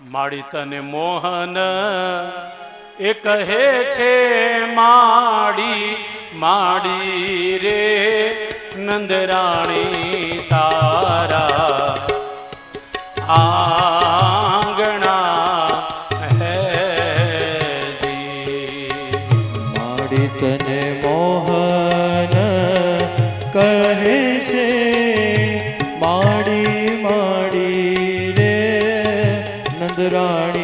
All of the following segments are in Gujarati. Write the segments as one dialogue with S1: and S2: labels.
S1: માડી તને મોહન, એ કહે છે, માડી માડી રે, નંદરાણી તારા આંગણા હે જી.
S2: માડી તને મોહન નંદરાણી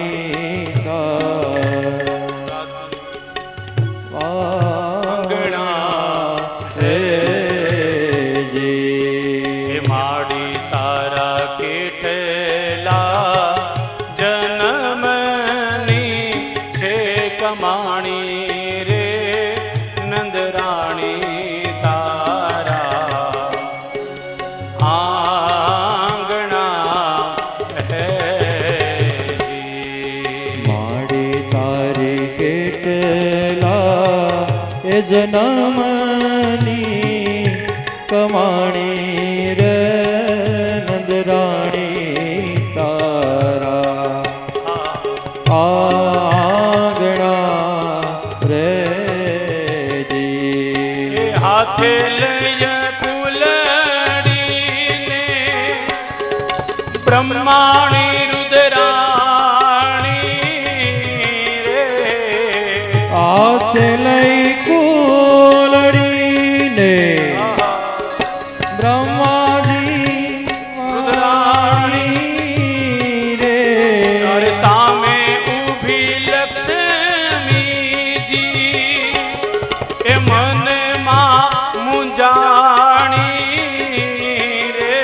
S1: કેટલા
S2: એ જન્મની કમાણી રે નંદરાણી તારા આગણા રે જી
S1: હાથે લઈ ફૂલડીને બ્રહ્માણી
S2: હાથે લઈ કુલડીને બ્રહ્માજી રે
S1: સામે ઊભી લક્ષ્મીજી એ મનમાં મુંજાણી રે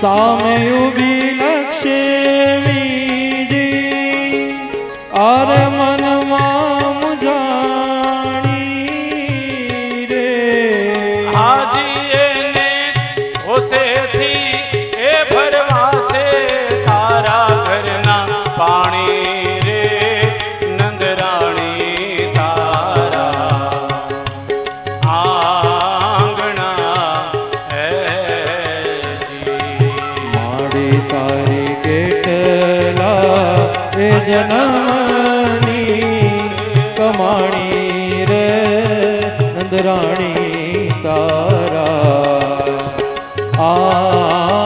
S2: સામે ઊભી લક્ષ્મીજી અરે
S1: હાજી એને હોશેથી એ ભરવા છે તારા ઘરના પાણી રે, નંદરાણી તારા. આંગણા
S2: માડી તારી કેટલા એ જન્મની કમાણી રે, નંદરાણી આંગણા